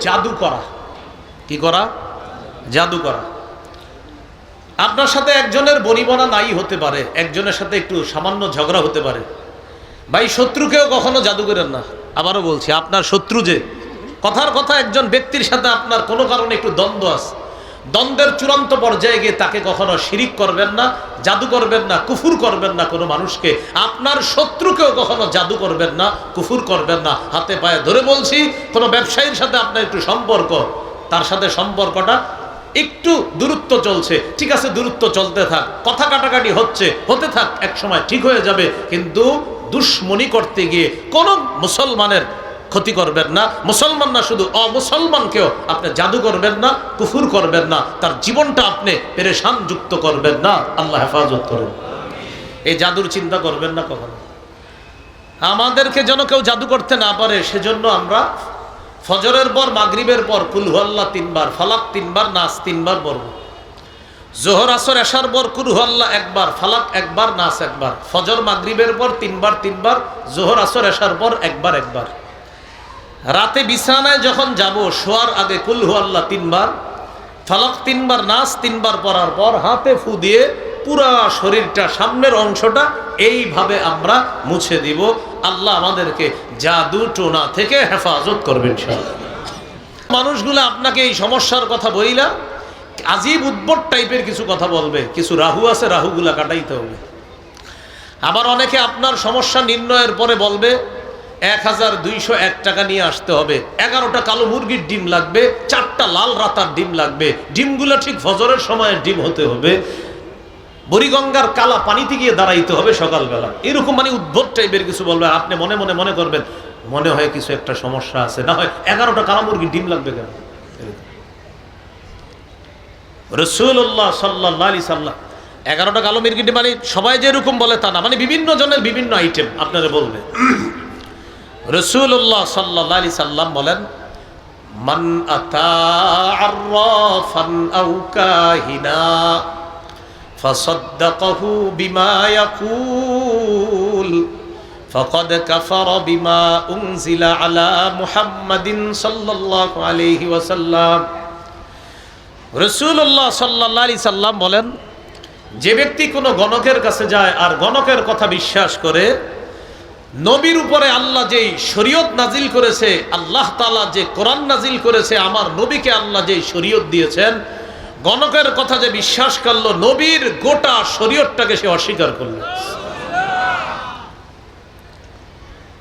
জাদু করা। কি করা? জাদু করা। আপনার সাথে একজনের বনিবনা নাই হতে পারে, একজনের সাথে একটু সামান্য ঝগড়া হতে পারে। ভাই, শত্রুকেও কখনো জাদু করেন না। আবারও বলছি, আপনার শত্রু যে, কথার কথা একজন ব্যক্তির সাথে আপনার কোনো কারণে একটু দ্বন্দ্ব আছে। দ্বন্দ্বের চূড়ান্ত পর্যায়ে গিয়ে তাকে কখনো শিরিক করবেন না, জাদু করবেন না, কুফুর করবেন না কোনো মানুষকে। আপনার শত্রুকেও কখনো জাদু করবেন না, কুফুর করবেন না। হাতে পায়ে ধরে বলছি, কোনো ব্যবসায়ীর সাথে আপনার একটু সম্পর্ক। তার সাথে সম্পর্কটা একটু দূরত্ব চলছে। ঠিক আছে, দূরত্ব চলতে থাক। কথা কাটাকাটি হচ্ছে, হতে থাক এক সময় ঠিক হয়ে যাবে। কিন্তু দুশ্মনী করতে গিয়ে কোন মুসলমানের ক্ষতি করবেন না। মুসলমান না শুধু অমুসলমানকেও আপনি জাদু করবেন না, কুফুর করবেন না, তার জীবনটা আপনি পেরেশান যুক্ত করবেন না। আল্লাহ হেফাজত করুন। এই জাদুর চিন্তা করবেন না কখনো। আমাদেরকে যেন কেউ জাদু করতে না পারে, সেজন্য আমরা ফজরের পর, মাগরিবের পর কুলহুয়াল্লাহ তিনবার, ফালাক তিনবার নাচ তিনবার পড়ব। জোহর, আসর, এশার পর কুলহুয়াল্লাহ একবার, ফালাক একবার নাচ একবার। ফজর, মাগরিবের পর, তিনবার তিনবার। জোহর, আসর, এশার পর, একবার একবার। রাতে বিছানায় যখন যাব, শোয়ার আগে কুলহু আল্লাহ তিনবার, ফালাক তিনবার নাচ তিনবার পরার পর হাতে ফু দিয়ে পুরা শরীরটা, সামনের অংশটা এইভাবে আমরা মুছে দিব। আল্লাহ আমাদেরকে জাদু টোনা থেকে হেফাজত করবেন মানুষগুলো আপনাকে এই সমস্যার কথা বইলা আজীব উদ্ভট টাইপের কিছু কথা বলবে। কিছু রাহু আছে, রাহুগুলা কাটাইতে হবে। আবার অনেকে আপনার সমস্যা নির্ণয়ের পরে বলবে এক হাজার দুইশো এক টাকা নিয়ে আসতে হবে। এগারোটা কালো মুরগির ডিম লাগবে, চারটা লাল রাতার ডিম লাগবে। ডিমগুলো ঠিক ফজরের সময়ের ডিম হতে হবে। বুড়িগঙ্গার কালা পানিতে গিয়ে দাঁড়াইতে হবে সকালবেলা। এরকম মানে উদ্ভট টাইপের কিছু বলবে। আপনি মনে মনে মনে করবেন, মনে হয় কিছু একটা সমস্যা আছে। না হয় এগারোটা কালা মুরগির ডিম লাগবে কেন? রসুল্লাহ সাল্লাহ আলি সাল্লাহ এগারোটা কালো মুরগির ডিম মানে সবাই যেরকম বলে তা না। মানে বিভিন্ন জনের বিভিন্ন আইটেম আপনারা বলবে রসুল্লাহ সাল্লাহ আলি সাল্লাম বলেন মান আতা আররাফান আও কাহিনা فصدقه بما يقول فقد كفر بما أنزل على محمد صلى الله عليه وسلم রসুল্লাহ সাল্লাহ আলি সাল্লাম বলেন যে ব্যক্তি কোনো গণকের কাছে যায় আর গণকের কথা বিশ্বাস করে নবীর উপরে আল্লাহ যেই শরীয়ত নাজিল করেছে, আল্লাহ তালা যে কোরআন নাজিল করেছে, আমার নবীকে আল্লাহ যেই শরীয়ত দিয়েছেন, গণকের কথা যে বিশ্বাস করল, নবীর গোটা শরীয়তটাকে সে অস্বীকার করল।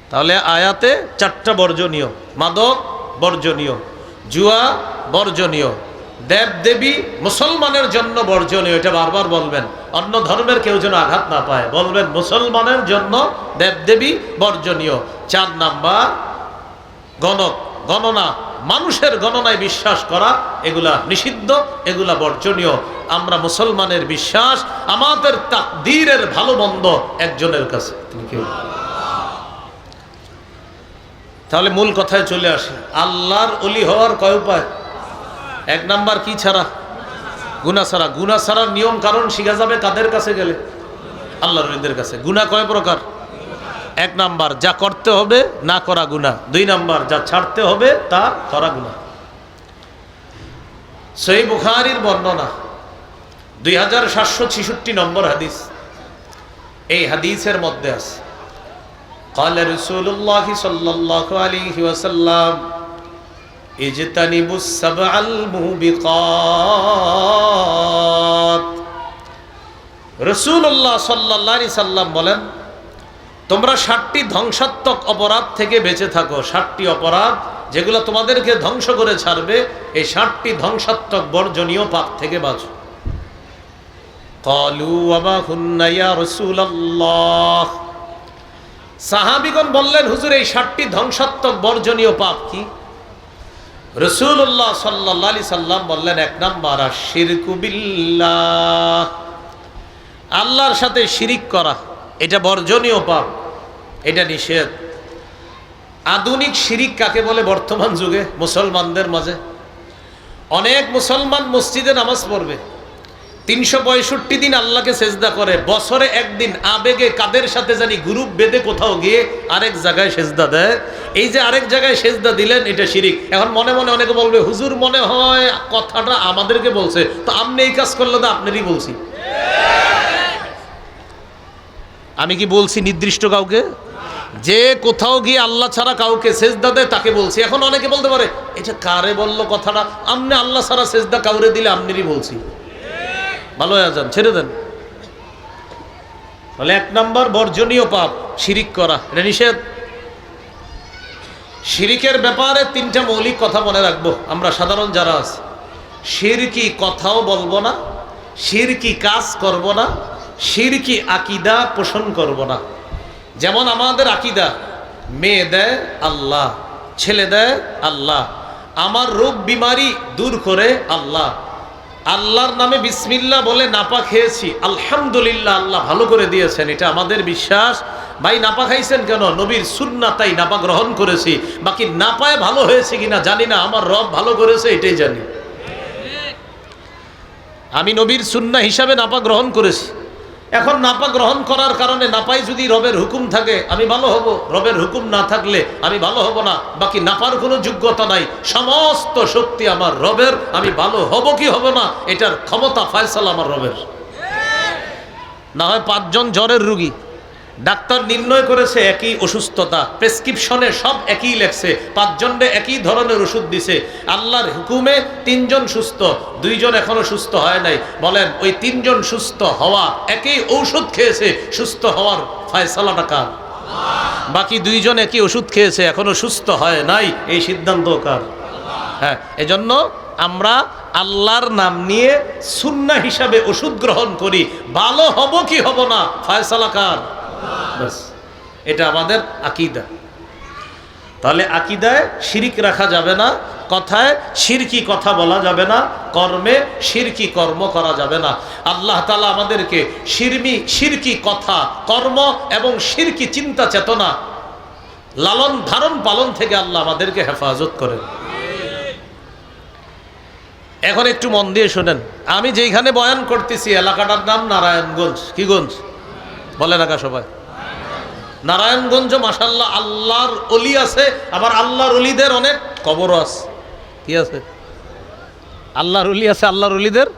তাহলে আয়াতে চারটা বর্জনীয়, মাদক বর্জনীয়, জুয়া বর্জনীয়। দেব দেবী মুসলমানের জন্য বর্জনীয়, এটা বারবার বলবেন। অন্য ধর্মের কেউ যেন আঘাত না পায়। বলবেন, মুসলমানের জন্য দেব দেবী বর্জনীয়। চার নাম্বার, গণক, গণনা। মানুষের গণনায় বিশ্বাস করা, এগুলা নিষিদ্ধ, এগুলা বর্জনীয়। আমরা মুসলমানের বিশ্বাস, আমাদের তাকদীরের ভালো মন্দ একজনের কাছে। তাহলে মূল কথায় চলে আসে। আল্লাহর অলি হওয়ার কয় উপায়? এক নাম্বার কি ছাড়া গুনা ছাড়া গুনা ছাড়ার নিয়ম কারণ শিখা যাবে কাদের কাছে গেলে আল্লাহর অলিদের কাছে গুনা কয় প্রকার এক নাম্বার যা করতে হবে না করা গুণা দুই নাম্বার যা ছাড়তে হবে তা করা গুণা সেই বুখারির বর্ণনা দুই হাজার সাতশো ছিষট্টি নম্বর হাদিস এই হাদিসের মধ্যে আছে قال رسول الله صلى الله عليه وسلم বলেন, তোমরা ষাটটি ধ্বংসাত্মক অপরাধ থেকে বেঁচে থাকো। ষাটটি অপরাধ যেগুলো তোমাদেরকে ধ্বংস করে ছাড়বে, এই ষাটটি ধ্বংসাত্মক বর্জনীয় পাপ থেকে বাঁচো। সাহাবিগণ বললেন, হুজুর, এই ষাটটি ধ্বংসাত্মক বর্জনীয় পাপ কি? রসুল্লাহ সাল্লি সাল্লাম বললেন, এক নাম্বার, আর শিরকুবিল্লা আল্লাহর সাথে শিরিক করা, এটা বর্জনীয় পাপ, এটা নিষেধ। আধুনিক শিরিক কাকে বলে বর্তমান যুগে? মুসলমানদের মাঝে। অনেক মুসলমান মসজিদে নামাজ পড়বে। তিনশো পঁয়ষট্টি দিন আল্লাহকে সেজদা করে, বছরে একদিন আবেগে কাদের সাথে জানি গ্রুপ বেঁধে কোথাও গিয়ে আরেক জায়গায় সেজদা দেয়। এই যে আরেক জায়গায় সেজদা দিলেন, এটা শিরিক। এখন মনে মনে অনেকে বলবে, হুজুর, মনে হয় কথাটা আমাদেরকে বলছে। তো আপনি এই কাজ করলে তো আপনারই বলছি। আমি কি বলছি নির্দিষ্ট কাউকে? যে কোথাও গিয়ে আল্লাহ ছাড়া কাউকে সেজদা দেয়, তাকে বলছি। এখন অনেকে বলতে পারে, এটা কারে বলল কথাটা? আপনি আল্লাহ ছাড়া সেজদা কাউরে দিলে আপনারই বলছি। ভালো হয়ে যান, ছেড়ে দেন। তাহলে এক নম্বর বর্জনীয় পাপ, শিরিক করা। এটা নিষেধ। শিরিকের ব্যাপারে তিনটা মৌলিক কথা মনে রাখব। আমরা সাধারণ যারা আছি, শিরকি কথাও বলব না, শিরকি কাজ করব না, শিরকি আকিদা পোষণ করব না। যেমন আমাদের আকিদা, মেয়ে দেয় আল্লাহ, ছেলে দেয় আল্লাহ, আমার রোগ বিমারি দূর করে আল্লাহ। আল্লাহর নামে বিসমিল্লা বলে নাপা খেয়েছি। আলহামদুলিল্লাহ, আল্লাহ ভালো করে দিয়েছেন, এটা আমাদের বিশ্বাস। ভাই, নাপা খাইছেন কেন? নবীর সুন্না তাই নাপা গ্রহণ করেছি। বাকি নাপায় ভালো হয়েছে কিনা জানি না, আমার রব ভালো করেছে, এটাই জানি। আমি নবীর সুন্না হিসাবে নাপা গ্রহণ করেছি। এখন নাপা গ্রহণ করার কারণে নাপাই যদি রবের হুকুম থাকে, আমি ভালো হব। রবের হুকুম না থাকলে আমি ভালো হব না। বাকি নাপার কোনো যোগ্যতা নাই। সমস্ত শক্তি আমার রবের, আমি ভালো হব কি হব না, এটার ক্ষমতা, ফয়সাল আমার রবের। না হয় পাঁচজন জ্বরের রুগী। ডাক্তার নির্ণয় করেছে একই অসুস্থতা। প্রেসক্রিপশনে সব একই লেখছে। পাঁচজনে একই ধরনের ওষুধ দিছে। আল্লাহর হুকুমে তিনজন সুস্থ, দুইজন এখনও সুস্থ হয় নাই। বলেন, ওই তিনজন সুস্থ হওয়া একই ঔষধ খেয়েছে, সুস্থ হওয়ার ফয়সালাটা কার? বাকি দুইজন একই ওষুধ খেয়েছে, এখনও সুস্থ হয় নাই। এই সিদ্ধান্ত কার? হ্যাঁ এজন্য আমরা আল্লাহর নাম নিয়ে সুন্না হিসাবে ওষুধ গ্রহণ করি। ভালো হব কি হব না? ফয়সালা কার? ব্যাস এটা আমাদের আকিদা। তাহলে আকিদায় শিরিক রাখা যাবে না, কথায় শিরকি কথা বলা যাবে না, কর্মে শিরকি কর্ম করা যাবে না। আল্লাহ তালা আমাদেরকে শিরমি, শিরকি কথা, কর্ম এবং শিরকি চিন্তা চেতনা লালন ধারণ পালন থেকে আল্লাহ আমাদেরকে হেফাজত করেন। এখন একটু মন দিয়ে শোনেন। আমি যেইখানে বয়ান করতেছি, এলাকাটার নাম নারায়ণগঞ্জ। কি গঞ্জ? বলে রাখা সবাই? নারায়ণগঞ্জ মাসাল্লাহ আল্লাহর অলি আছে, আবার আল্লাহর অলিদের অনেক কবরও আছে। কি আছে? আল্লাহর অলি আছে, আল্লাহর অলিদের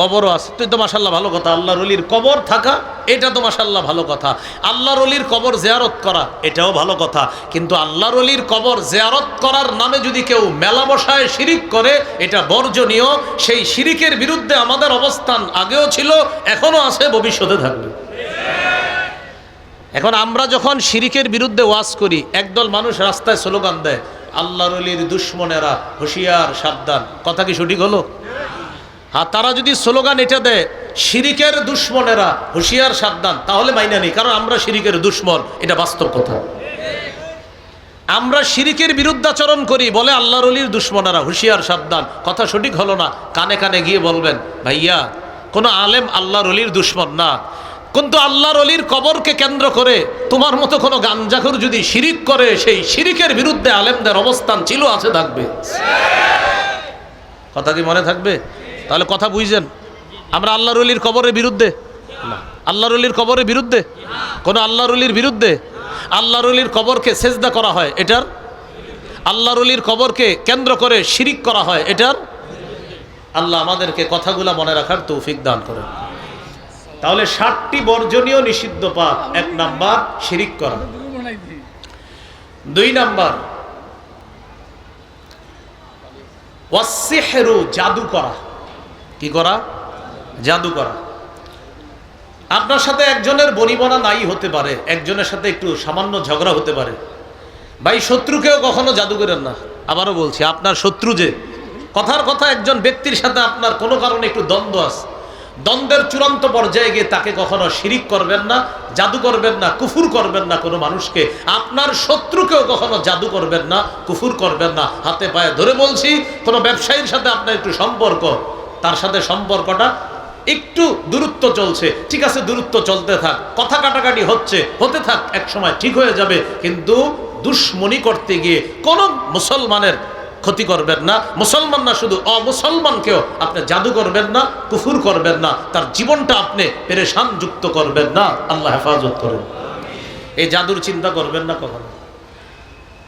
কবরও আছে। তুই তো মাসাল্লাহ ভালো কথা, আল্লাহর অলির কবর থাকা, এটা তো মাসাল্লাহ ভালো কথা। আল্লাহর অলির কবর জেয়ারত করা, এটাও ভালো কথা। কিন্তু আল্লাহর অলির কবর জেয়ারত করার নামে যদি কেউ মেলা বসায় শিরিক করে, এটা বর্জনীয়। সেই শিরিকের বিরুদ্ধে আমাদের অবস্থান আগেও ছিল, এখনও আছে, ভবিষ্যতে থাকবে। এখন আমরা যখন শিরিকের বিরুদ্ধে ওয়াজ করি, একদল মানুষ রাস্তায় স্লোগান দেয়, আল্লাহর অলির দুশ্মনেরা হুঁশিয়ার, সাবধান। কথা কি সঠিক হলো? হ্যাঁ তারা যদি স্লোগান এটা দেয়, শিরিকের দুশ্মনেরা হুঁশিয়ার, সাবধান, তাহলে মাইনা নেই, কারণ আমরা শিরিকের দুশ্মন, এটা বাস্তব কথা। আমরা শিরিকের বিরুদ্ধাচরণ করি, বলে আল্লাহর অলির দুশ্মনেরা হুঁশিয়ার, সাবধান। কথা সঠিক হলো না? কানে কানে গিয়ে বলবেন, ভাইয়া, কোনো আলেম আল্লাহর অলির দুশ্মন না। কিন্তু আল্লাহর অলির কবরকে কেন্দ্র করে তোমার মতো কোনো গাঞ্জাখুর যদি শিরিক করে, সেই শিরিকের বিরুদ্ধে আলেমদের অবস্থান ছিল, আছে, থাকবে। কথা কি মনে থাকবে? তাহলে কথা বুঝছেন আমরা আল্লাহর অলির কবরের বিরুদ্ধে? আল্লাহর অলির কবরের বিরুদ্ধে? কোনো আল্লাহর অলির বিরুদ্ধে? আল্লাহর অলির কবরকে সেজদা করা হয়, এটার? আল্লাহর অলির কবরকে কেন্দ্র করে শিরিক করা হয়, এটার? আল্লাহ আমাদেরকে কথাগুলা মনে রাখার তৌফিক দান করেন। তাহলে ষাটটি বর্জনীয় নিষিদ্ধ পাপ, এক নাম্বার শিরিক করা। দুই নাম্বার ওয়াসিহেরু জাদু করা। কি করা? জাদু করা। আপনার সাথে একজনের বনিবনা নাই হতে পারে, একজনের সাথে একটু সামান্য ঝগড়া হতে পারে। ভাই, শত্রুকেও কখনো জাদু করেন না। আবারও বলছি, আপনার শত্রু যে, কথার কথা একজন ব্যক্তির সাথে আপনার কোনো কারণে একটু দ্বন্দ্ব আছে। দ্বন্দ্বের চূড়ান্ত পর্যায়ে গিয়ে তাকে কখনো শিরিক করবেন না, জাদু করবেন না, কুফুর করবেন না কোনো মানুষকে। আপনার শত্রুকেও কখনো জাদু করবেন না, কুফুর করবেন না। হাতে পায়ে ধরে বলছি, কোনো ব্যবসায়ীর সাথে আপনার একটু সম্পর্ক। তার সাথে সম্পর্কটা একটু দূরত্ব চলছে। ঠিক আছে, দূরত্ব চলতে থাক। কথা কাটাকাটি হচ্ছে, হতে থাক এক সময় ঠিক হয়ে যাবে। কিন্তু দুশ্মনী করতে গিয়ে কোনো মুসলমানের ক্ষতি করবেন না। মুসলমান না শুধু অমুসলমানকেও আপনি জাদু করবেন না, কুফুর করবেন না, তার জীবনটা আপনি পেরেশান যুক্ত করবেন না। আল্লাহ হেফাজত করেন। এই জাদুর চিন্তা করবেন না কখনো।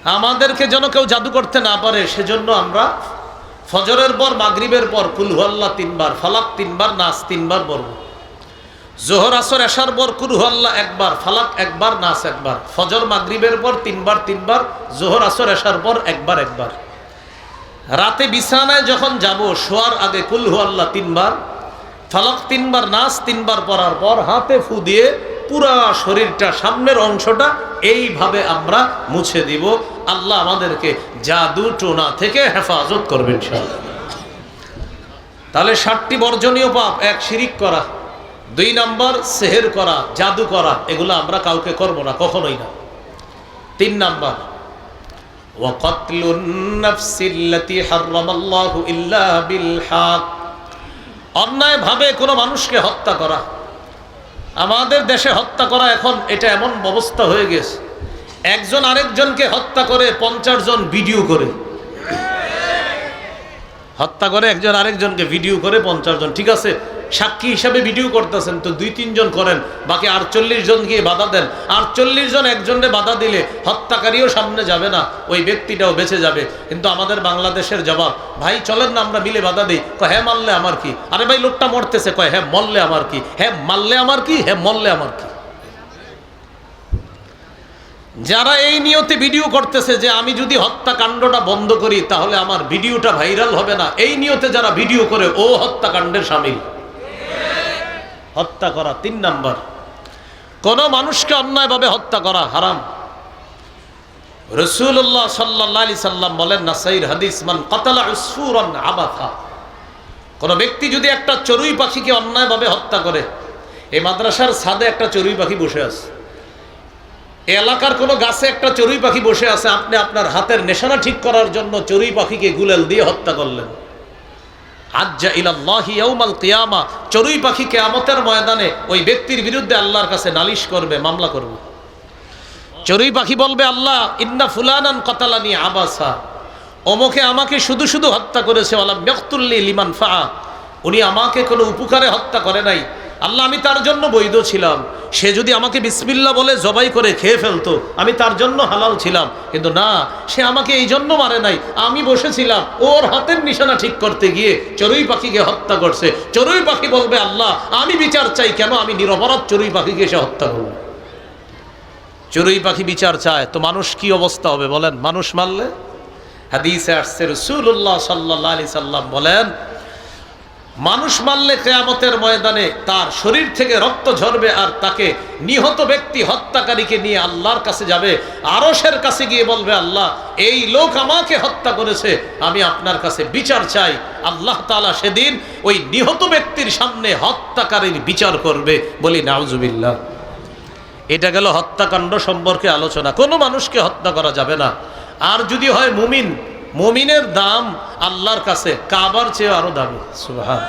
আমাদেরকে যেন কেউ জাদু করতে না পারে, সেজন্য আমরা ফজরের পর, মাগরিবের পর কুলহুয়াল্লাহ তিনবার, ফালাক তিনবার, নাচ তিনবার পড়ব। জোহর, আসর, এশার পর কুলহুয়াল্লাহ একবার, ফালাক একবার, নাচ একবার। ফজর, মাগরিবের পর, তিনবার তিনবার। জোহর, আসর, এশার পর, একবার একবার। রাতে বিছানায় যখন যাব, শোয়ার আগে কুলহু আল্লাহ তিনবার, ফালাক তিনবার নাচ তিনবার পরার পর হাতে ফু দিয়ে পুরা শরীরটা, সামনের অংশটা এইভাবে আমরা মুছে দিব। আল্লাহ আমাদেরকে জাদু টোনা থেকে হেফাজত করবেন তাহলে ষাটটি বর্জনীয় পাপ, এক শিরিক করা, দুই নাম্বার সেহের করা, জাদু করা, এগুলো আমরা কাউকে করব না, কখনোই না। তিন নাম্বার وقتل النفس التي حرم الله إلا بالحق অন্যায়ভাবে কোনো মানুষকে হত্যা করা আমাদের দেশে হত্যা করা এখন এটা এমন ব্যবস্থা হয়ে গেছে একজন আরেকজনকে হত্যা করে পঞ্চাশ জন ভিডিও করে হত্যা করে একজন আরেকজনকে ভিডিও করে পঞ্চাশ জন ঠিক আছে সাক্ষী হিসাবে ভিডিও করতেছেন। তো দুই, তিনজন করেন, বাকি আটচল্লিশ জন গিয়ে বাধা দেন। আটচল্লিশ জন একজনে বাধা দিলে হত্যাকারীও সামনে যাবে না, ওই ব্যক্তিটাও বেঁচে যাবে। কিন্তু আমাদের বাংলাদেশের জবাব, ভাই, চলেন না, আমরা মিলে বাধা দিই। কয় হ্যাঁ মারলে আমার কি? আরে ভাই, লোকটা মরতেছে। কয় হ্যাঁ মরলে আমার কি? হ্যাঁ মারলে আমার কি? হ্যাঁ মরলে আমার কি? যারা এই নিয়তে ভিডিও করতেছে যে, আমি যদি হত্যাকাণ্ডটা বন্ধ করি, তাহলে আমার ভিডিওটা ভাইরাল হবে না। এই নিয়তে যারা ভিডিও করে, ও হত্যাকাণ্ডের সামিল। হত্যা করা তিন নাম্বার। কোন মানুষকে অন্যায়ভাবে হত্যা করা হারাম। রসুল্লাহ সাল্লাহ সাল্লাম বলেন নাসাইর হাদিস, মান কাতালা উসফুরান আবাথা। কোন ব্যক্তি যদি একটা চড়ুই পাখিকে অন্যায়ভাবে হত্যা করে, এই মাদ্রাসার ছাদে একটা চড়ুই পাখি বসে আছে। এলাকার কোনো গাছে একটা চড়ুই পাখি বসে আছে, আপনি আপনার হাতের নেশানা ঠিক করার জন্য চড়ুই পাখিকে গুলেল দিয়ে হত্যা করলেন। আজ্জা ইলাল্লাহি ইয়াউমাল কিয়ামা। চড়ুই পাখি কিয়ামতের ময়দানে ওই ব্যক্তির বিরুদ্ধে আল্লাহর কাছে নালিশ করবে, মামলা করবে। চড়ুই পাখি বলবে, আল্লাহ, ইন্না ফুলানান কতালানি আবাসা। অমুকে আমাকে শুধু শুধু হত্যা করেছে আল্লাহ ব্যক্তুল্লি লিমান ফা উনি আমাকে কোনো উপকারে হত্যা করে নাই। আল্লাহ, আমি তার জন্য বৈধ ছিলাম। সে যদি আমাকে বিসমিল্লা বলে জবাই করে খেয়ে ফেলতো, আমি তার জন্য হালাল ছিলাম। কিন্তু না, সে আমাকে এই জন্য মারে নাই। আমি বসেছিলাম, ওর হাতের নিশানা ঠিক করতে গিয়ে চড়ুই পাখিকে হত্যা করছে। চড়ুই পাখি বলবে, আল্লাহ, আমি বিচার চাই কেন? আমি নিরপরাধ চড়ুই পাখিকে সে হত্যা করব চড়ুই পাখি বিচার চায়, তো মানুষ কি অবস্থা হবে বলেন? মানুষ মারলে? হাদিসে আসছে রসুল্লাহ সাল্লাহ আলি সাল্লাম বলেন মানুষ মারলে কেয়ামতের ময়দানে তার শরীর থেকে রক্ত ঝরবে আর তাকে নিহত ব্যক্তি হত্যাকারীকে নিয়ে আল্লাহর কাছে যাবে। আরসের কাছে গিয়ে বলবে, আল্লাহ, এই লোক আমাকে হত্যা করেছে। আমি আপনার কাছে বিচার চাই। আল্লাহ তালা সেদিন ওই নিহত ব্যক্তির সামনে হত্যাকারীর বিচার করবে বলি, নাউজুবিল্লাহ। এটা গেল হত্যাকাণ্ড সম্পর্কে আলোচনা। কোনো মানুষকে হত্যা করা যাবে না। আর যদি হয় মুমিন মুমিনের দাম আল্লাহর কাছে, কাবার চেয়ে আরও দামি। সুবহান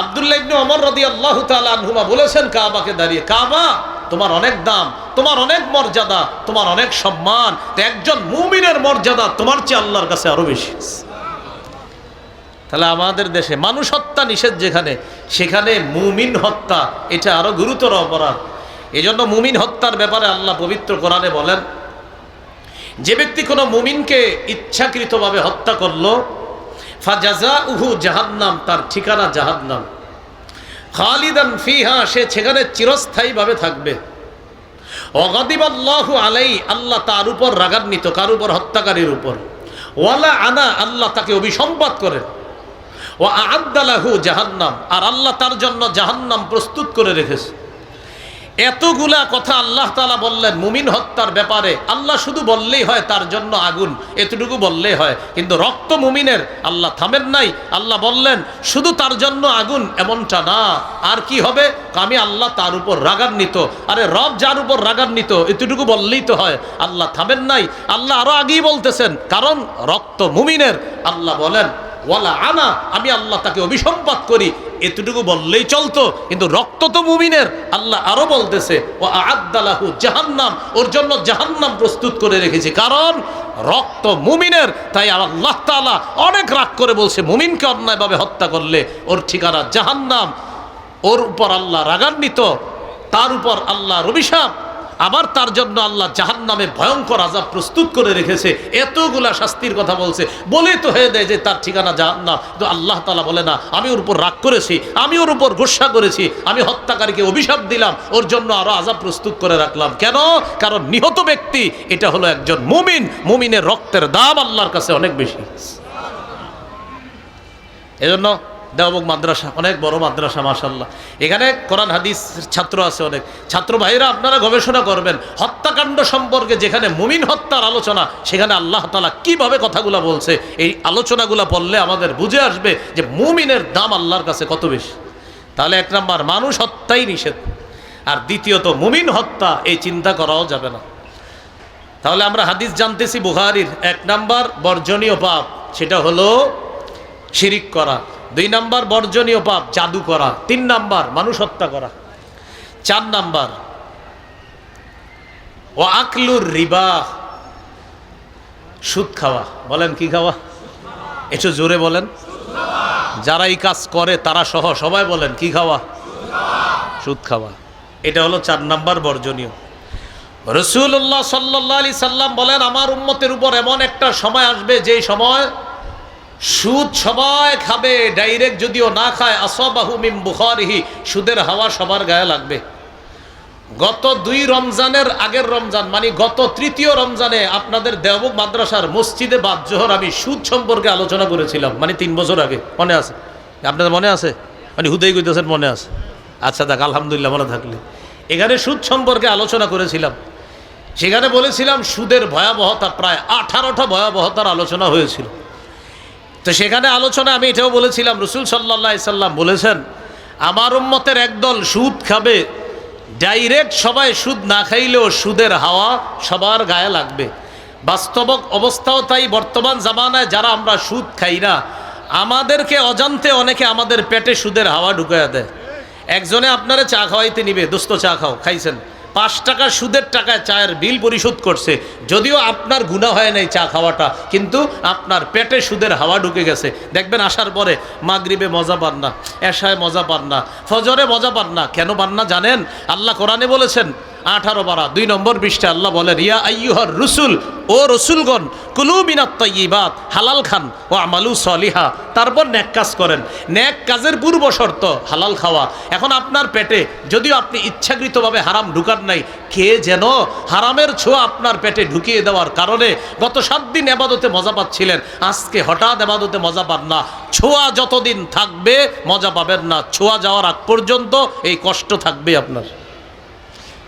আব্দুল্লাহ ইবনে ওমর রাদিয়াল্লাহু তাআলা আনহুমা বলেছেন কাবাকে দাঁড়িয়ে, কাবা, তোমার অনেক দাম, তোমার অনেক মর্যাদা, তোমার অনেক সম্মান একজন মুমিনের মর্যাদা তোমার চেয়ে আল্লাহর কাছে আরও বেশি। তাহলে আমাদের দেশে মানুষ হত্যা নিষেধ যেখানে, সেখানে মুমিন হত্যা, এটা আরও গুরুতর অপরাধ। এই জন্য মুমিন হত্যার ব্যাপারে আল্লাহ পবিত্র কোরআনে বলেন যে ব্যক্তি কোনো মুমিনকে ইচ্ছাকৃতভাবে হত্যা করল ফাজাজা উহু জাহান্নাম, তার ঠিকানা জাহান্নাম। খালিদান ফিহা, সে সেখানে চিরস্থায়ীভাবে থাকবে। অগাদিবাল্লাহু আলাই, আল্লাহ তার উপর রাগান্বিত, কার উপর? হত্যাকারীর উপর। ওয়ালা আনা, আল্লাহ তাকে অভিসম্পাদ করেন ও আদালাহু জাহান্নাম, আর আল্লাহ তার জন্য জাহান্নাম প্রস্তুত করে রেখেছে। এতগুলা কথা আল্লাহ তালা বললেন, মুমিন হত্যার ব্যাপারে। আল্লাহ শুধু বললেই হয় তার জন্য আগুন, এতটুকু বললেই হয়। কিন্তু রক্ত মুমিনের, আল্লাহ থামেন নাই। আল্লাহ বললেন, শুধু তার জন্য আগুন এমনটা না। আর কি হবে? আমি আল্লাহ তার উপর রাগান্বিত। আরে রব যার উপর রাগান্বিত, এতটুকু বললেই তো হয়। আল্লাহ থামেন নাই। আল্লাহ আরও আগেই বলতেছেন, কারণ রক্ত মুমিনের। আল্লাহ বলেন ওয়ালা আনা, আমি আল্লাহ তাকে অভিসম্পাত করি। এতটুকু বললেই চলতো, কিন্তু রক্ত তো মুমিনের। আল্লাহ আরও বলতেছে ও আদালাহু জাহান্নাম। ওর জন্য জাহান্নাম প্রস্তুত করে রেখেছি, কারণ রক্ত মুমিনের। তাই আল্লাহ তাআলা অনেক রাগ করে বলছে, মুমিনকে অন্যায়ভাবে হত্যা করলে ওর ঠিকানা জাহান্নাম। ওর উপর আল্লাহ রাগান্বিত, তার উপর আল্লাহর অভিশাপ। আবার তার জন্য আল্লাহ জাহান নামে ভয়ঙ্কর আজাব প্রস্তুত করে রেখেছে। এতগুলা শাস্তির কথা বলছে। বলেই তো হয়ে দেয় যে তার ঠিকানা জাহান নাম কিন্তু আল্লাহ তালা বলে না, আমি ওর উপর রাগ করেছি, আমি ওর উপর গোসা করেছি, আমি হত্যাকারীকে অভিশাপ দিলাম, ওর জন্য আরও আজাব প্রস্তুত করে রাখলাম। কেন? কারণ নিহত ব্যক্তি, এটা হলো একজন মুমিন। মুমিনের রক্তের দাম আল্লাহর কাছে অনেক বেশি। এজন্য দেওবক মাদ্রাসা, অনেক বড় মাদ্রাসা মাশাল্লাহ এখানে কোরআন, হাদিস ছাত্র আছে অনেক। ছাত্র ভাইরা আপনারা গবেষণা করবেন, হত্যাকাণ্ড সম্পর্কে যেখানে মুমিন হত্যার আলোচনা, সেখানে আল্লাহ তালা কীভাবে কথাগুলো বলছে, এই আলোচনাগুলো পড়লে আমাদের বুঝে আসবে যে মুমিনের দাম আল্লাহর কাছে কত বেশি। তাহলে এক নাম্বার, মানুষ হত্যাই নিষেধ। আর দ্বিতীয়ত, মুমিন হত্যা, এই চিন্তা করাও যাবে না। তাহলে আমরা হাদিস জানতেছি বুহারির এক নাম্বার, বর্জনীয় পাপ, সেটা হলো শিরিক করা। দুই নাম্বার বর্জনীয় পাপ, জাদু করা। তিন নাম্বার মানুষ হত্যা করা। চার নাম্বার ও আকলুর রিবা, সুদ খাওয়া। বলেন কি খাওয়া? একটু জোরে বলেন। যারা এই কাজ করে, তারা সহ সবাই বলেন, কি খাওয়া? সুদ খাওয়া। এটা হলো চার নাম্বার বর্জনীয়। রসুল্লাহ সাল্লাহ আলি সাল্লাম বলেন, আমার উম্মতের উপর এমন একটা সময় আসবে, যেই সময় সুদ সবাই খাবে ডাইরেক্ট যদিও না খায়, আসবাহু মিম বুখারিহি, সুদের হাওয়া সবার গায়ে লাগবে। গত দুই রমজানের আগের রমজান মানে গত তৃতীয় রমজানে আপনাদের দেওবক মাদ্রাসার মসজিদে বাদ জোহর আমি সুদ সম্পর্কে আলোচনা করেছিলাম মানে তিন বছর আগে। মনে আছে? আপনাদের মনে আছে? মানে হুদেই কইতেছেন, মনে আছে? আচ্ছা দেখ আলহামদুলিল্লাহ, মনে থাকলে। এখানে সুদ সম্পর্কে আলোচনা করেছিলাম। সেখানে বলেছিলাম, সুদের ভয়াবহতা প্রায় আঠারোটা ভয়াবহতার আলোচনা হয়েছিল। তো সেখানে আলোচনা, আমি এটাও বলেছিলাম, রসুল সাল্লাহ সাল্লাম বলেছেন, আমার উম্মতের একদল সুদ খাবে, ডাইরেক্ট সবাই সুদ না খাইলেও সুদের হাওয়া সবার গায়ে লাগবে। বাস্তবক অবস্থাও তাই, বর্তমান জামানায় যারা আমরা সুদ খাই না, আমাদেরকে অজান্তে অনেকে আমাদের পেটে সুদের হাওয়া ঢুকাইয়া দেয়। একজনে আপনারা চা খাওয়াইতে নিবে, দোস্ত চা খাও, খাইছেন? পাঁচ টাকা সুদের টাকায় চায়ের বিল পরিশোধ করছে। যদিও আপনার গুণা হয় নাই চা খাওয়াটা, কিন্তু আপনার পেটে সুদের হাওয়া ঢুকে গেছে। দেখবেন আসার পরে মাগরিবে মজা পান না, এশায় মজা পান না, ফজরে মজা পান না। কেন পান না জানেন? আল্লাহ কোরআনে বলেছেন আঠারো বারা, দুই নম্বর পৃষ্ঠে আল্লাহ বলেন রিয়া আইয়ুহর রসুল, ও রসুলগণ, কুলু মিনাত তৈবাত হালাল খান, ও আমালু সলিহা। তারপর ন্যাক কাজ করেন। ন্যাক কাজের পূর্ব শর্ত, হালাল খাওয়া। এখন আপনার পেটে যদিও আপনি ইচ্ছাকৃতভাবে হারাম ঢুকার নাই, কে যেন হারামের ছোঁয়া আপনার পেটে ঢুকিয়ে দেওয়ার কারণে গত সাত দিন এবাদতে মজা পাচ্ছিলেন। আজকে হঠাৎ এবাদতে মজা পান না। ছোঁয়া যতদিন থাকবে, মজা পাবেন না। ছোঁয়া যাওয়ার আগ পর্যন্ত এই কষ্ট থাকবে আপনার।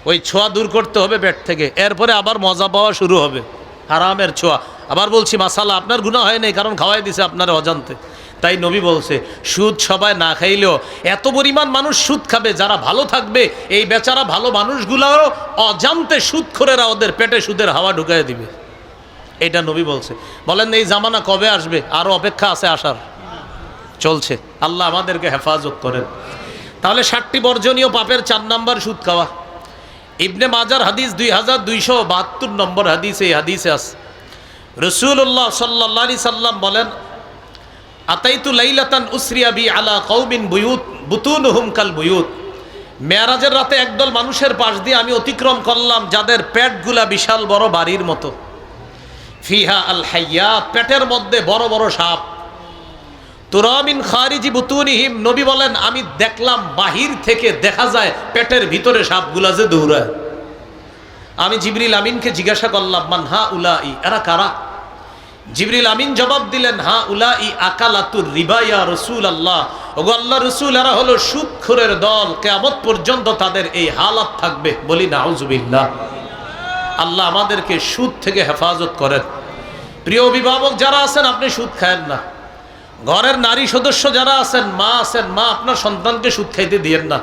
ওই ছোঁয়া দূর করতে হবে পেট থেকে। এরপরে আবার মজা পাওয়া শুরু হবে। হারামের ছোঁয়া। আবার বলছি মাসালা আপনার গুণা হয় নাই, কারণ খাওয়াই দিছে আপনার অজান্তে। তাই নবী বলছে, সুদ সবাই না খাইলেও এত পরিমাণ মানুষ সুদ খাবে, যারা ভালো থাকবে, এই বেচারা ভালো মানুষগুলোও অজান্তে সুদ খোরেরা ওদের পেটে সুদের হাওয়া ঢুকাই দিবে। এটা নবী বলছে। বলেন, এই জামানা কবে আসবে? আরও অপেক্ষা আছে আসার। চলছে। আল্লাহ আমাদেরকে হেফাজত করেন। তাহলে ষাটটি বর্জনীয় পাপের চার নাম্বার সুদ খাওয়া। ইবনে মাজার হাদিস দুই হাজার দুইশো বাহাত্তর নম্বর হাদিস, এই হাদিসে আছে। রসুল্লাহ সাল্লা সাল্লাম বলেন, আতাইতু লাইলাতান উসরিয়া বি আলা কৌমিন বুয়ুত বুতুন হুমকাল বুয়ুত। মেয়ারাজের রাতে একদল মানুষের পাশ দিয়ে আমি অতিক্রম করলাম যাদের পেটগুলা বিশাল বড় বাড়ির মতো। ফিহা আল হাইয়া পেটের মধ্যে বড় বড় সাপ। তুরামিন খারিজি বুতুনিহিম, নবী বলেন, আমি দেখলাম বাহির থেকে দেখা যায় পেটের ভিতরে সাপগুলা যে দৌড়ায়। আমি জিবরিল আমিনকে জিজ্ঞাসা করলাম, মান হা উলা ই এরা কারা? জিবরিল আমিন জবাব দিলেন, হা উলা ই আকালাতুর রিবাইয়া রসুল আল্লাহ ওগো আল্লাহ রসুল, এরা হলো সুদখোরের দল। কেয়ামত পর্যন্ত তাদের এই হালাত থাকবে। বলি না নাউজুবিল্লাহ। আল্লাহ আমাদেরকে সুদ থেকে হেফাজত করেন। প্রিয় অভিভাবক যারা আছেন, আপনি সুদ খায়েন না। ঘরের নারী সদস্য যারা আছেন, মা আছেন, মা আপনার সন্তানকে সুদ খাইতে দিয়েন না।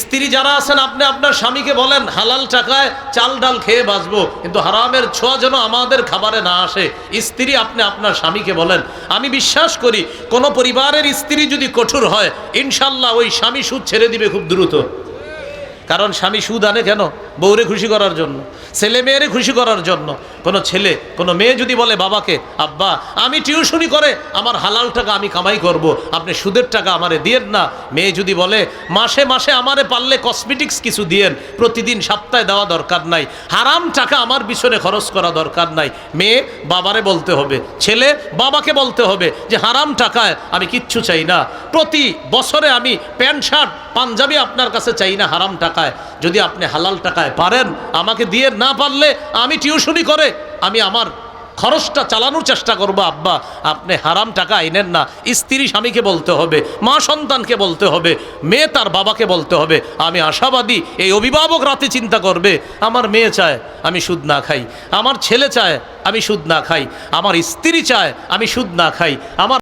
স্ত্রী যারা আছেন, আপনি আপনার স্বামীকে বলেন, হালাল টাকায় চাল ডাল খেয়ে বাঁচবো, কিন্তু হারামের ছোঁয়া যেন আমাদের খাবারে না আসে। স্ত্রী আপনি আপনার স্বামীকে বলেন, আমি বিশ্বাস করি, কোনো পরিবারের স্ত্রী যদি কঠোর হয়, ইনশাল্লাহ ওই স্বামী সুদ ছেড়ে দিবে খুব দ্রুত। কারণ স্বামী সুদ আনে কেন? বউরে খুশি করার জন্য, ছেলে মেয়েরে খুশি করার জন্য। কোনো ছেলে, কোনো মেয়ে যদি বলে, বাবাকে, আব্বা, আমি টিউশনি করে, আমার হালাল টাকা আমি কামাই করব। আপনি সুদের টাকা আমারে দিয়েন না মেয়ে যদি বলে, মাসে মাসে আমারে পারলে কসমেটিক্স কিছু দিয়েন, প্রতিদিন সপ্তাহে দেওয়া দরকার নাই, হারাম টাকা আমার পিছনে খরচ করা দরকার নাই মেয়ে বাবারে বলতে হবে, ছেলে বাবাকে বলতে হবে যে, হারাম টাকায় আমি কিচ্ছু চাই না, প্রতি বছরে আমি প্যান্ট, শার্ট, পাঞ্জাবি আপনার কাছে চাই না হারাম টাকায় যদি আপনি হালাল টাকায় পারেন, আমাকে দিয়ে না পারলে আমি টিউশনি করে আমি আমার খরচটা চালানোর চেষ্টা করব, আব্বা। আপনি হারাম টাকা আইনেন না। স্ত্রী স্বামীকে বলতে হবে, মা সন্তানকে বলতে হবে, মেয়ে তার বাবাকে বলতে হবে। আমি আশাবাদী এই অভিভাবক রাতে চিন্তা করবে, আমার মেয়ে চায় আমি সুদ না খাই, আমার ছেলে চায় আমি সুদ না খাই, আমার স্ত্রী চায় আমি সুদ না খাই, আমার